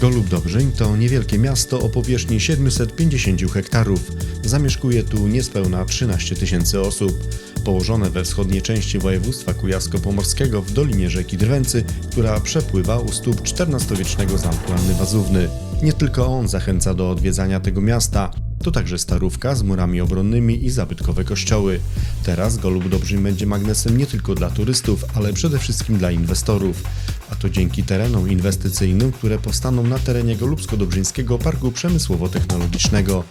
Golub Dobrzeń to niewielkie miasto o powierzchni 750 hektarów. Zamieszkuje tu niespełna 13 tysięcy osób. Położone we wschodniej części województwa kujawsko-pomorskiego w dolinie rzeki Drwęcy, która przepływa u stóp XIV-wiecznego zamku Anny Wazówny. Nie tylko on zachęca do odwiedzania tego miasta. To także starówka z murami obronnymi i zabytkowe kościoły. Teraz Golub Dobrzeń będzie magnesem nie tylko dla turystów, ale przede wszystkim dla inwestorów. A to dzięki terenom inwestycyjnym, które powstaną na terenie Golubsko-Dobrzyńskiego Parku Przemysłowo-Technologicznego.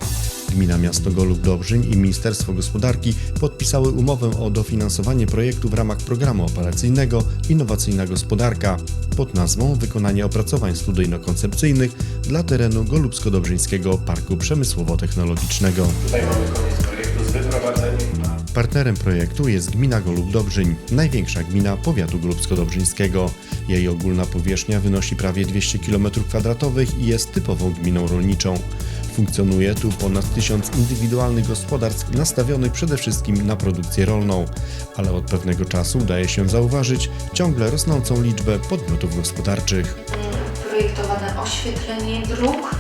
Gmina Miasto Golub Dobrzeń i Ministerstwo Gospodarki podpisały umowę o dofinansowanie projektu w ramach programu operacyjnego Innowacyjna Gospodarka pod nazwą Wykonanie opracowań studyjno-koncepcyjnych dla terenu Golubsko-Dobrzyńskiego Parku Przemysłowo-Technologicznego. Tutaj mamy koniec Partnerem projektu jest gmina Golub Dobrzyń, największa gmina powiatu golubsko-dobrzyńskiego. Jej ogólna powierzchnia wynosi prawie 200 km2 i jest typową gminą rolniczą. Funkcjonuje tu ponad tysiąc indywidualnych gospodarstw nastawionych przede wszystkim na produkcję rolną, ale od pewnego czasu daje się zauważyć ciągle rosnącą liczbę podmiotów gospodarczych. projektowane oświetlenie dróg.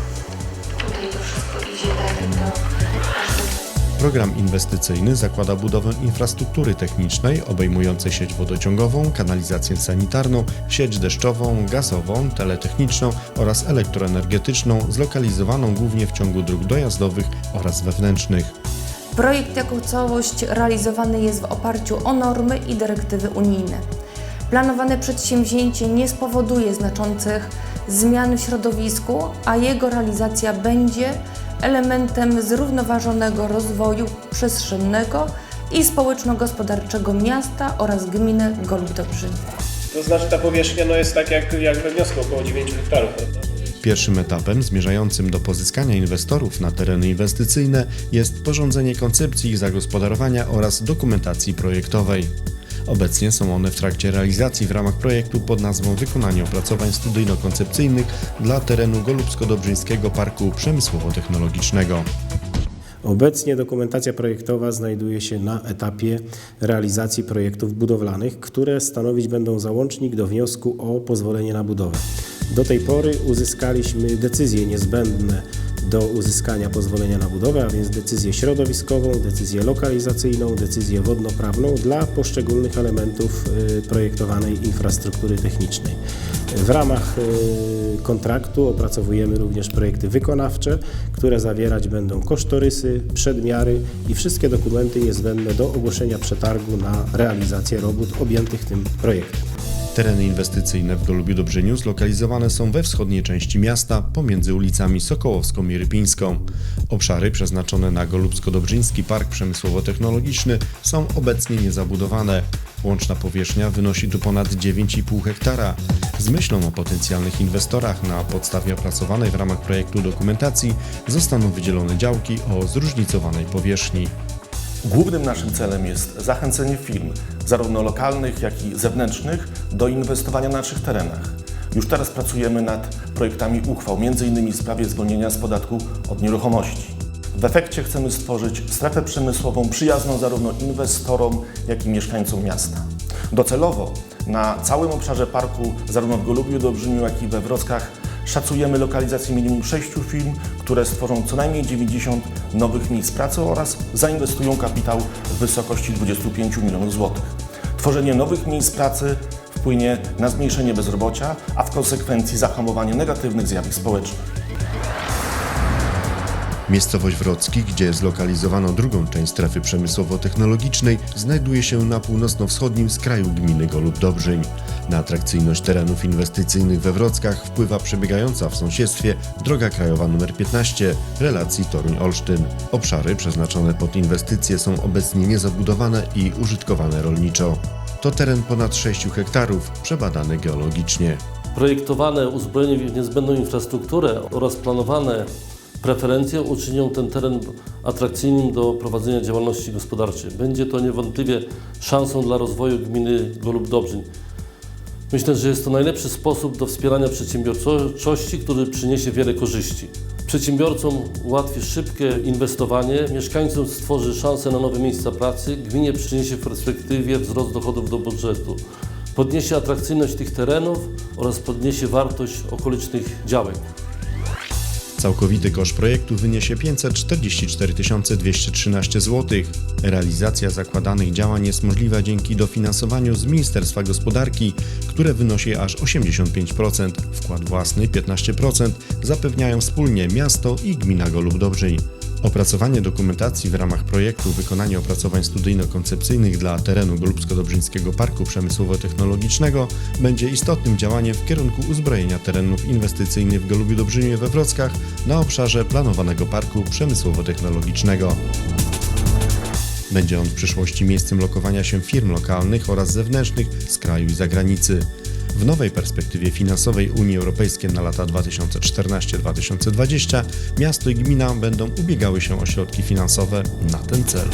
Program inwestycyjny zakłada budowę infrastruktury technicznej obejmującej sieć wodociągową, kanalizację sanitarną, sieć deszczową, gazową, teletechniczną oraz elektroenergetyczną, zlokalizowaną głównie w ciągu dróg dojazdowych oraz wewnętrznych. Projekt jako całość realizowany jest w oparciu o normy i dyrektywy unijne. Planowane przedsięwzięcie nie spowoduje znaczących zmian w środowisku, a jego realizacja będzie elementem zrównoważonego rozwoju przestrzennego i społeczno-gospodarczego miasta oraz gminy Golub Dobrzyn. To znaczy ta powierzchnia no jest tak jak, jak we wniosku, około 9 hektarów, prawda? Pierwszym etapem zmierzającym do pozyskania inwestorów na tereny inwestycyjne jest sporządzenie koncepcji ich zagospodarowania oraz dokumentacji projektowej. Obecnie są one w trakcie realizacji w ramach projektu pod nazwą Wykonanie opracowań studyjno-koncepcyjnych dla terenu Golubsko-Dobrzyńskiego Parku Przemysłowo-Technologicznego. Obecnie dokumentacja projektowa znajduje się na etapie realizacji projektów budowlanych, które stanowić będą załącznik do wniosku o pozwolenie na budowę. Do tej pory uzyskaliśmy decyzje niezbędne do uzyskania pozwolenia na budowę, a więc decyzję środowiskową, decyzję lokalizacyjną, decyzję wodnoprawną dla poszczególnych elementów y, projektowanej infrastruktury technicznej. W ramach y, kontraktu opracowujemy również projekty wykonawcze, które zawierać będą kosztorysy, przedmiary i wszystkie dokumenty niezbędne do ogłoszenia przetargu na realizację robót objętych tym projektem. Tereny inwestycyjne w Golubiu Dobrzyniu zlokalizowane są we wschodniej części miasta pomiędzy ulicami Sokołowską i Rypińską. Obszary przeznaczone na Golubsko-Dobrzyński Park Przemysłowo-Technologiczny są obecnie niezabudowane. Łączna powierzchnia wynosi tu ponad 9,5 hektara. Z myślą o potencjalnych inwestorach na podstawie opracowanej w ramach projektu dokumentacji zostaną wydzielone działki o zróżnicowanej powierzchni. Głównym naszym celem jest zachęcenie firm, zarówno lokalnych, jak i zewnętrznych, do inwestowania na naszych terenach. Już teraz pracujemy nad projektami uchwał, m.in. w sprawie zwolnienia z podatku od nieruchomości. W efekcie chcemy stworzyć strefę przemysłową przyjazną zarówno inwestorom, jak i mieszkańcom miasta. Docelowo na całym obszarze parku, zarówno w Golubiu, Dobrzyniu, jak i we Wrockach, szacujemy lokalizację minimum 6 firm, które stworzą co najmniej 90 nowych miejsc pracy oraz zainwestują kapitał w wysokości 25 milionów złotych. Tworzenie nowych miejsc pracy wpłynie na zmniejszenie bezrobocia, a w konsekwencji zahamowanie negatywnych zjawisk społecznych. Miejscowość Wrocki, gdzie zlokalizowano drugą część strefy przemysłowo-technologicznej, znajduje się na północno-wschodnim skraju gminy Golub Dobrzyń. Na atrakcyjność terenów inwestycyjnych we Wrockach wpływa przebiegająca w sąsiedztwie droga krajowa nr 15 relacji Toruń-Olsztyn. Obszary przeznaczone pod inwestycje są obecnie niezabudowane i użytkowane rolniczo. To teren ponad 6 hektarów, przebadany geologicznie. Projektowane uzbrojenie w niezbędną infrastrukturę oraz planowane preferencje uczynią ten teren atrakcyjnym do prowadzenia działalności gospodarczej. Będzie to niewątpliwie szansą dla rozwoju gminy Golub Dobrzyń. Myślę, że jest to najlepszy sposób do wspierania przedsiębiorczości, który przyniesie wiele korzyści. Przedsiębiorcom ułatwi szybkie inwestowanie, mieszkańcom stworzy szansę na nowe miejsca pracy, gminie przyniesie w perspektywie wzrost dochodów do budżetu. podniesie atrakcyjność tych terenów oraz podniesie wartość okolicznych działek. Całkowity koszt projektu wyniesie 544 213 zł. Realizacja zakładanych działań jest możliwa dzięki dofinansowaniu z Ministerstwa Gospodarki, które wynosi aż 85%, wkład własny 15%, zapewniają wspólnie miasto i gmina Golub Dobrzyń. Opracowanie dokumentacji w ramach projektu wykonanie opracowań studyjno-koncepcyjnych dla terenu Golubsko-Dobrzyńskiego Parku Przemysłowo-Technologicznego będzie istotnym działaniem w kierunku uzbrojenia terenów inwestycyjnych w Golubiu Dobrzyniu i we Wrockach na obszarze planowanego Parku Przemysłowo-Technologicznego. Będzie on w przyszłości miejscem lokowania się firm lokalnych oraz zewnętrznych z kraju i zagranicy. W nowej perspektywie finansowej Unii Europejskiej na lata 2014-2020 miasto i gmina będą ubiegały się o środki finansowe na ten cel.